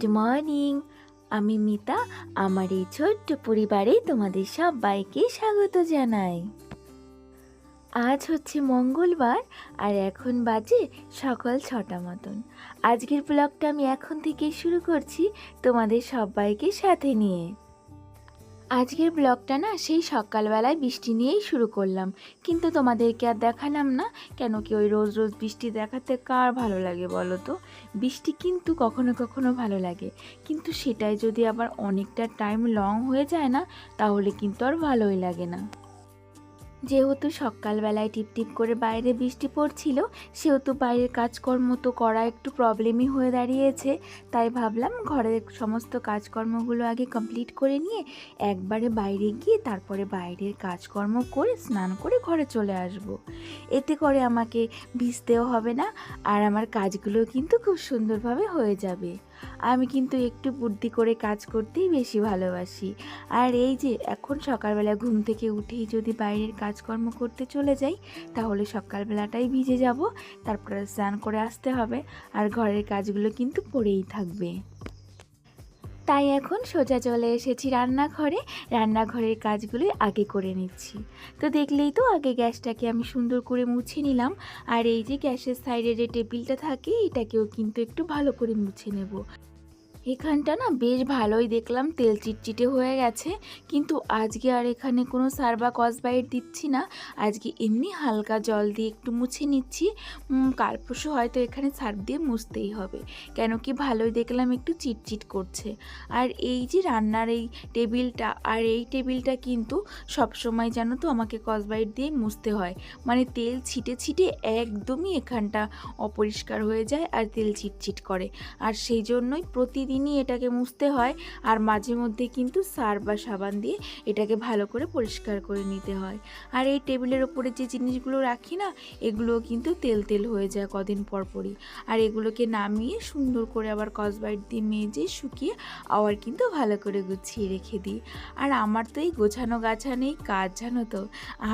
Good morning. আমি মিতা, আমার এই ছোট্ট পরিবারে তোমাদের সবাইকে স্বাগত জানাই। আজ হচ্ছে মঙ্গলবার আর এখন বাজে সকাল ছটা মতন। আজকের ব্লগটা আমি এখন থেকে শুরু করছি তোমাদের সবাইকে সাথে নিয়ে। আজকের ব্লগটা না সেই সকালবেলায় বৃষ্টি নিয়েই শুরু করলাম। কিন্তু তোমাদেরকে আর দেখালাম না কেন কি ওই রোজ রোজ বৃষ্টি দেখাতে কার ভালো লাগে বলো তো? বৃষ্টি কিন্তু কখনো কখনো ভালো লাগে। কিন্তু সেটাই যদি আবার অনেকটা টাইম লং হয়ে যায় না, তাহলে কিন্তু আর ভালোই লাগে না। যেহেতু সকালবেলায় টিপ টিপ করে বাইরে বৃষ্টি পড়ছিল, সেহেতু বাইরের কাজকর্ম তো করা একটু প্রবলেমই হয়ে দাঁড়িয়েছে তাই ভাবলাম ঘরের সমস্ত কাজকর্মগুলো আগে কমপ্লিট করে নিয়ে একবারে বাইরে গিয়ে তারপরে বাইরের কাজকর্ম করে স্নান করে ঘরে চলে আসব। এতে করে আমাকে ভিজতেও হবে না, আর আমার কাজগুলো কিন্তু খুব সুন্দরভাবে হয়ে যাবে আমি কিন্তু একটু বুদ্ধি করে কাজ করতেই বেশি ভালোবাসি। আর এই যে, এখন সকালবেলা ঘুম থেকে উঠেই যদি বাইরের কাজকর্ম করতে চলে যাই, তাহলে সকালবেলাটাই ভিজে যাব, তারপরে স্নান করে আসতে হবে, আর ঘরের কাজগুলো কিন্তু পড়েই থাকবে। তাই এখন সোজা চলে এসেছি রান্নাঘরে। রান্নাঘরের কাজগুলো আগে করে নিচ্ছি। তো দেখলেই তো আগে গ্যাসটাকে আমি সুন্দর করে মুছে নিলাম। আর এই যে গ্যাসের সাইডে যে টেবিলটা থাকে, এটাকেও কিন্তু একটু ভালো করে মুছে নেব। এখানটা না বেশ ভালোই দেখলাম, তেল চিটচিটে হয়ে গেছে। কিন্তু আজকে আর এখানে কোনো সার বা কসবাইট দিচ্ছি না। আজকে এমনি হালকা জল দিয়ে একটু মুছে নিচ্ছি। কাল হয়তো এখানে সার দিয়ে মুছতেই হবে। কেন কি ভালোই দেখলাম একটু চিটচিট করছে। আর এই যে রান্নার এই টেবিলটা, আর এই টেবিলটা কিন্তু সব সময় জানো তো আমাকে কসবাইট দিয়ে মুছতে হয়। মানে তেল ছিটে ছিটে একদমই এখানটা অপরিষ্কার হয়ে যায় আর তেল চিটচিট করে। আর সেই জন্যই প্রতিদিনই এটাকে মুছতে হয় আর মাঝে মধ্যে কিন্তু সার বা সাবান দিয়ে এটাকে ভালো করে পরিষ্কার করে নিতে হয়। আর এই টেবিলের ওপরে যে জিনিসগুলো রাখি না, এগুলো কিন্তু তেল তেল হয়ে যায় কদিন পর পরই। আর এগুলোকে নামিয়ে সুন্দর করে আবার কসবাইট দিয়ে মেজে শুকিয়ে আবার কিন্তু ভালো করে গুছিয়ে রেখে দিই। আর আমার তো এই গোছানো গাছানোই কাজ জানো তো?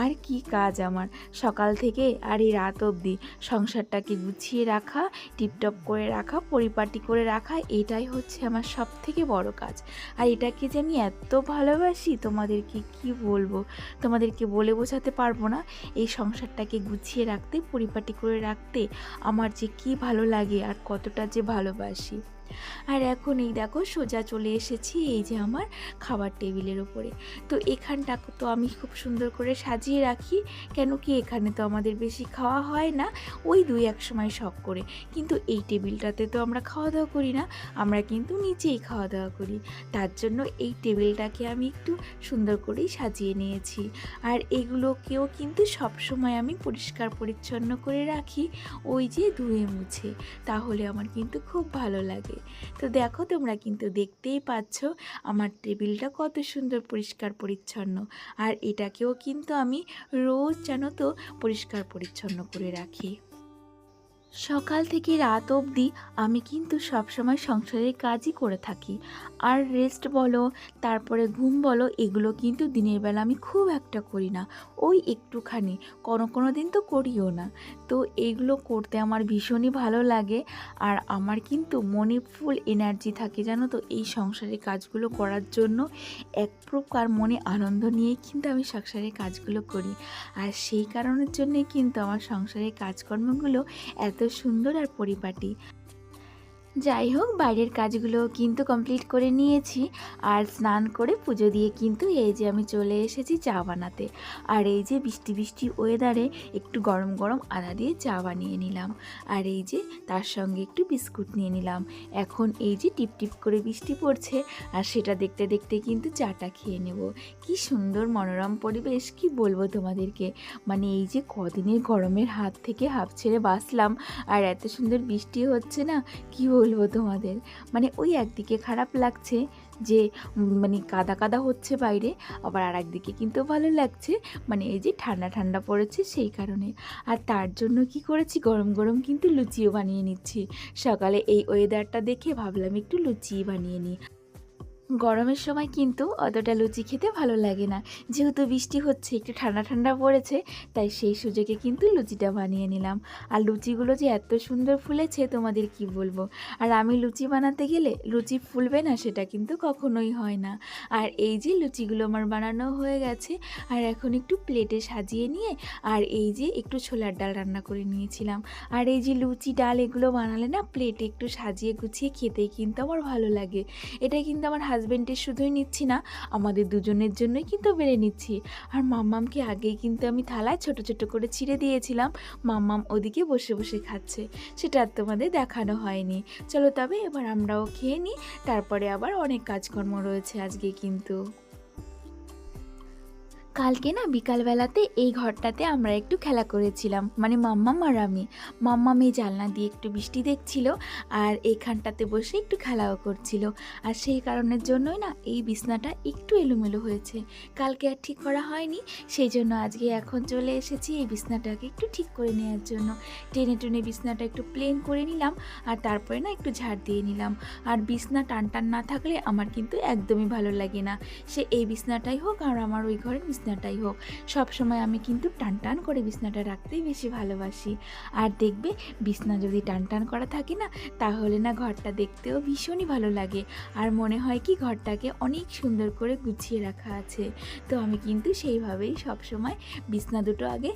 আর কি কাজ আমার? সকাল থেকে আর এই রাত অবধি সংসারটাকে গুছিয়ে রাখা, টিপটপ করে রাখা, পরিপাটি করে রাখা, এটাই হচ্ছে আমার সব থেকে বড় কাজ। আর এটাকে যে আমি এত ভালোবাসি, তোমাদেরকে কি বলব? তোমাদেরকে বলে বোঝাতে পারব না। এই সংসারটাকে গুছিয়ে রাখতে, পরিপাটি করে রাখতে আমার যে কি ভালো লাগে আর কতটা যে ভালোবাসি। আর এখন এই দেখো সোজা চলে এসেছি এই যে আমার খাবার টেবিলের ওপরে তো এখানটা তো আমি খুব সুন্দর করে সাজিয়ে রাখি, কেন কি এখানে তো আমাদের বেশি খাওয়া হয় না, ওই দুই এক সময় শখ করে। কিন্তু এই টেবিলটাতে তো আমরা খাওয়া দাওয়া করি না, আমরা কিন্তু নিচেই খাওয়া দাওয়া করি। তার জন্য এই টেবিলটাকে আমি একটু সুন্দর করেই সাজিয়ে নিয়েছি। আর এগুলোকেও কিন্তু সব সময় আমি পরিষ্কার পরিচ্ছন্ন করে রাখি, ওই যে ধুয়ে মুছে, তাহলে আমার কিন্তু খুব ভালো লাগে। তো দেখো তোমরা কিন্তু দেখতেই পাচ্ছ আমার টেবিলটা কত সুন্দর পরিষ্কার পরিচ্ছন্ন। আর এটাকেও কিন্তু আমি রোজ জানো তো পরিষ্কার পরিচ্ছন্ন করে রাখি। সকাল থেকে রাত অবধি আমি কিন্তু সবসময় সংসারের কাজই করে থাকি। আর রেস্ট বলো, তারপরে ঘুম বলো, এগুলো কিন্তু দিনের বেলা আমি খুব একটা করি না। ওই একটুখানি, কোনো কোনো দিন তো করিও না। তো এগুলো করতে আমার ভীষণই ভালো লাগে। আর আমার কিন্তু মনে ফুল এনার্জি থাকে জানো তো, এই সংসারের কাজগুলো করার জন্য। এক প্রকার মনে আনন্দ নিয়েই কিন্তু আমি সংসারের কাজগুলো করি। আর সেই কারণের জন্যই কিন্তু আমার সংসারের কাজকর্মগুলো এত সুন্দর আর পরিপাটি। যাই হোক, বাইরের কাজগুলো কিন্তু কমপ্লিট করে নিয়েছি। আর স্নান করে পুজো দিয়ে কিন্তু এই যে আমি চলে এসেছি চা বানাতে। আর এই যে বৃষ্টি বৃষ্টি ওয়েদারে একটু গরম গরম আদা দিয়ে চা বানিয়ে নিলাম। আর এই যে তার সঙ্গে একটু বিস্কুট নিয়ে নিলাম। এখন এই যে টিপ টিপ করে বৃষ্টি পড়ছে, আর সেটা দেখতে দেখতে কিন্তু চাটা খেয়ে নেব। কি সুন্দর মনোরম পরিবেশ, কি বলব তোমাদেরকে? মানে এই যে কদিনের গরমের হাত থেকে হাফ ছেড়ে বাঁচলাম, আর এত সুন্দর বৃষ্টি হচ্ছে না, কি বলব তোমাদের। মানে ওই একদিকে খারাপ লাগছে যে মানে কাদা কাদা হচ্ছে বাইরে, আবার আর একদিকে কিন্তু ভালো লাগছে মানে এই যে ঠান্ডা ঠান্ডা পড়েছে সেই কারণে। আর তার জন্য কি করেছি? গরম গরম কিন্তু লুচিও বানিয়ে নিচ্ছি। সকালে এই ওয়েদারটা দেখে ভাবলাম একটু লুচি বানিয়ে নিই। গরমের সময় কিন্তু অতটা লুচি খেতে ভালো লাগে না। যেহেতু বৃষ্টি হচ্ছে, একটু ঠান্ডা ঠান্ডা পড়েছে, তাই সেই সুযোগে কিন্তু লুচিটা বানিয়ে নিলাম। আর লুচিগুলো যে এত সুন্দর ফুলেছে, তোমাদের কি বলব? আর আমি লুচি বানাতে গেলে লুচি ফুলবে না সেটা কিন্তু কখনোই হয় না। আর এই যে লুচিগুলো আমার বানানো হয়ে গেছে, আর এখন একটু প্লেটে সাজিয়ে নিয়ে, আর এই যে একটু ছোলার ডাল রান্না করে নিয়েছিলাম। আর এই যে লুচি ডাল এগুলো বানালে না, প্লেটে একটু সাজিয়ে গুছিয়ে খেতেই কিন্তু আমার ভালো লাগে। এটা কিন্তু আমার হাজব্যান্ডের শুধুই নিচ্ছি না, আমাদের দুজনের জন্যই কিন্তু বেড়ে নিচ্ছি। আর মাম্মামকে আগেই কিন্তু আমি থালায় ছোট ছোট করে ছিঁড়ে দিয়েছিলাম, মাম্মাম ওদিকে বসে বসে খাচ্ছে। সেটা আর তোমাদের দেখানো হয়নি। চলো তবে এবার আমরাও খেয়ে নিই, তারপরে আবার অনেক কাজকর্ম রয়েছে আজকে কিন্তু। কালকে না বিকালবেলাতে এই ঘরটাতে আমরা একটু খেলা করেছিলাম মানে মাম্মাম আর আমি। মাম্মাম এই জানলা দিয়ে একটু বৃষ্টি দেখছিল আর এইখানটাতে বসে একটু খেলাও করছিল। আর সেই কারণের জন্যই না এই বিছনাটা একটু এলোমেলো হয়েছে। কালকে আর ঠিক করা হয়নি, সেই জন্য আজকে এখন চলে এসেছি এই বিছনাটাকে একটু ঠিক করে নেওয়ার জন্য। টেনে টেনে বিছনাটা একটু প্লেন করে নিলাম আর তারপরে না একটু ঝাড় দিয়ে নিলাম। আর বিছনা টান টান না থাকলে আমার কিন্তু একদমই ভালো লাগে না। সে এই বিছনাটাই হোক আর আমার ওই ঘরের বিছনাটাই হোক। সব সময় আমি কিন্তু টান টান করে বিছনাটা রাখতেই বেশি ভালোবাসি। আর দেখবে বিছনা যদি টান টান করা থাকে না, তাহলে না ঘরটা দেখতেও ভীষণই ভালো লাগে। আর মনে হয় কি ঘরটাকে অনেক সুন্দর করে গুছিয়ে রাখা আছে। তো আমি কিন্তু সেইভাবেই সব সময় বিছনা দুটো আগে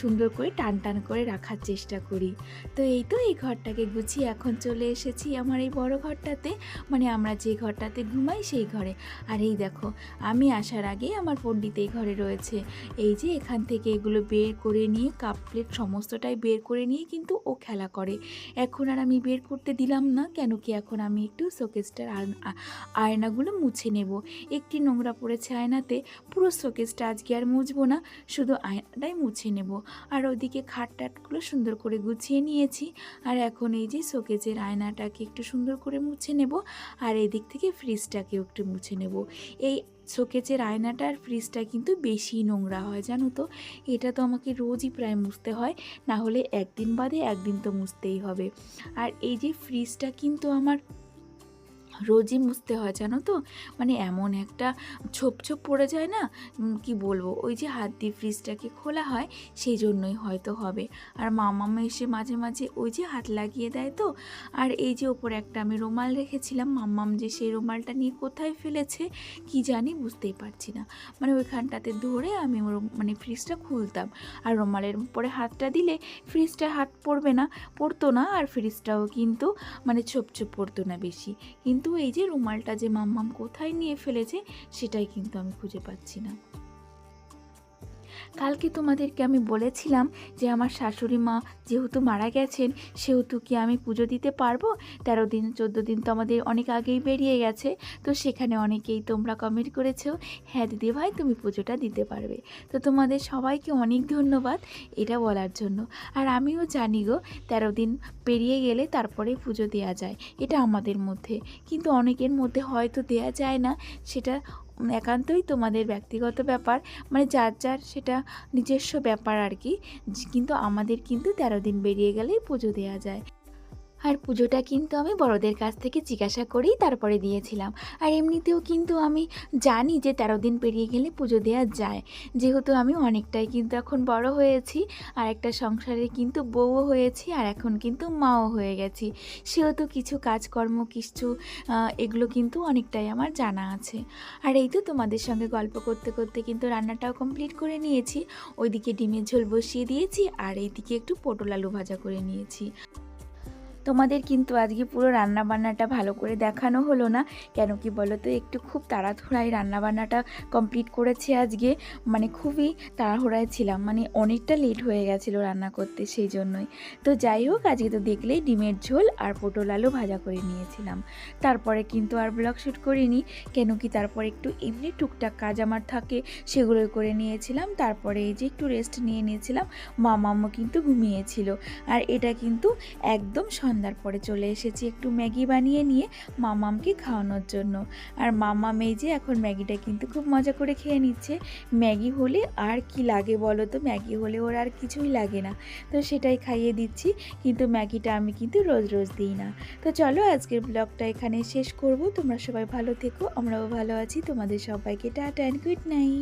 সুন্দর করে টান টান করে রাখার চেষ্টা করি। তো এই তো এই ঘরটাকে গুছিয়ে এখন চলে এসেছি আমার এই বড় ঘরটাতে। মানে আমরা যে ঘরটাতে ঘুমাই সেই ঘরে। আর এই দেখো, আমি আসার আগে আমার পণ্ডিত ঘরে রয়েছে। এই যে এখান থেকে এগুলো বের করে নিয়ে কাপ প্লেট সমস্তটাই বের করে নিয়ে কিন্তু ও খেলা করে। এখন আর আমি বের করতে দিলাম না, কেন কি এখন আমি একটু শোকেসটার আয়নাগুলো মুছে নেব। একটি নোংরা পড়েছে আয়নাতে, পুরো শোকেসটা আজকে আর মুছবো না, শুধু আয়নাটাই মুছে নেব। আর ওদিকে খাট টাটগুলো সুন্দর করে গুছিয়ে নিয়েছি। আর এখন এই যে শোকেজের আয়নাটাকে একটু সুন্দর করে মুছে নেব। আর এদিক থেকে ফ্রিজটাকেও একটু মুছে নেব। এই শোকেজের আয়নাটা আর ফ্রিজটা কিন্তু বেশি নোংরা হয়, জানো তো? এটা তো আমাকে রোজই প্রায় মুছতে হয়, না হলে একদিন বাদে একদিন তো মুছতেই হবে। আর এই যে ফ্রিজটা কিন্তু আমার রোজই মুছতে হয়, জানো তো? মানে এমন একটা ছোপ ছোপ পড়ে যায় না? কি বলব? ওই যে হাত দিয়ে ফ্রিজটাকে খোলা হয়, সেই জন্যই হয়তো হবে। আর মামামা এসে মাঝে মাঝে ওই যে হাত লাগিয়ে দেয় তো? আর এই যে ওপরে একটা আমি রুমাল রেখেছিলাম, মাম্মাম যে সেই রুমালটা নিয়ে কোথায় ফেলেছে, কি জানি বুঝতেই পারছি না। মানে ওইখানটাতে ধরে আমি মানে ফ্রিজটা খুলতাম। আর রুমালের উপরে হাতটা দিলে ফ্রিজটা হাত পড়বে না, পড়তো না। আর ফ্রিজটাও কিন্তু মানে ছোপ ছোপ পড়তো না বেশি। কিন্তু এই যে রুমালটা যে মাম্মাম কোথায় নিয়ে ফেলেছে সেটাই কিন্তু আমি খুঁজে পাচ্ছি না। কালকে তোমাদেরকে আমি বলেছিলাম যে আমার শাশুড়ি মা যেহেতু মারা গেছেন, সেহেতু কি আমি পুজো দিতে পারব? তেরো দিন, চোদ্দ দিন তো আমাদের অনেক আগেই বেরিয়ে গেছে। তো সেখানে অনেকেই তোমরা কমেন্ট করেছ হ্যাঁ দিদি ভাই, তুমি পুজোটা দিতে পারবে। তো তোমাদের সবাইকে অনেক ধন্যবাদ এটা বলার জন্য। আর আমিও জানি গো, তেরো দিন পেরিয়ে গেলে তারপরে পুজো দেওয়া যায়, এটা আমাদের মধ্যে। কিন্তু অনেকের মধ্যে হয়তো দেয়া যায় না, সেটা একান্তই তোমাদের ব্যক্তিগত ব্যাপার মানে যার যার সেটা নিজস্ব ব্যাপার আর কি, কিন্তু আমাদের কিন্তু তেরো দিন বেরিয়ে গেলেই পুজো দেওয়া যায়। আর পুজোটা কিন্তু আমি বড়দের কাছ থেকে জিজ্ঞাসা করেই তারপরে দিয়েছিলাম। আর এমনিতেও কিন্তু আমি জানি যে তেরো দিন পেরিয়ে গেলে পুজো দেওয়া যায়। যেহেতু আমি অনেকটাই কিন্তু এখন বড় হয়েছি, আর একটা সংসারে কিন্তু বউও হয়েছি, আর এখন কিন্তু মাও হয়ে গেছি। সেহেতু কিছু কাজকর্ম, কিছু এগুলো কিন্তু অনেকটাই আমার জানা আছে। আর এই তো তোমাদের সঙ্গে গল্প করতে করতে কিন্তু রান্নাটাও কমপ্লিট করে নিয়েছি। ওইদিকে ডিমের ঝোল বসিয়ে দিয়েছি, আর এইদিকে একটু পটল আলু ভাজা করে নিয়েছি। তোমাদের কিন্তু আজকে পুরো রান্না বান্নাটা ভালো করে দেখানো হলো না। কেন কি বলো তো একটু খুব তাড়াহুড়ায় রান্না বান্নাটা কমপ্লিট করেছি আজকে। মানে খুবই তাড়াহুড়ায় ছিলাম মানে অনেকটা লেট হয়ে গেছিল রান্না করতে সেই জন্যই। তো যাই হোক, আজকে তো দেখলেই ডিমের ঝোল আর পটল আলু ভাজা করে নিয়েছিলাম। তারপরে কিন্তু আর ব্লগ শ্যুট করিনি, কেন কি তারপরে একটু এমনি টুকটাক কাজ আমার থাকে সেগুলোই করে নিয়েছিলাম। তারপরে এই যে একটু রেস্ট নিয়ে নিয়েছিলাম মামাম্মা কিন্তু ঘুমিয়েছিল। আর এটা কিন্তু একদম সন্ধ্যার পরে চলে এসেছি একটু ম্যাগি বানিয়ে নিয়ে মামামকে খাওয়ানোর জন্য। আর মামাম এই যে এখন ম্যাগিটা কিন্তু খুব মজা করে খেয়ে নিচ্ছে। ম্যাগি হলে আর কি লাগে বলো তো? ম্যাগি হলে ওর আর কিছুই লাগে না। তো সেটাই খাইয়ে দিচ্ছি, কিন্তু ম্যাগিটা আমি কিন্তু রোজ রোজ দিই না। তো চলো আজকের ব্লগটা এখানে শেষ করব। তোমরা সবাই ভালো থেকো, আমরাও ভালো আছি। তোমাদের সবাইকে টাটা অ্যান্ড গুড নাইট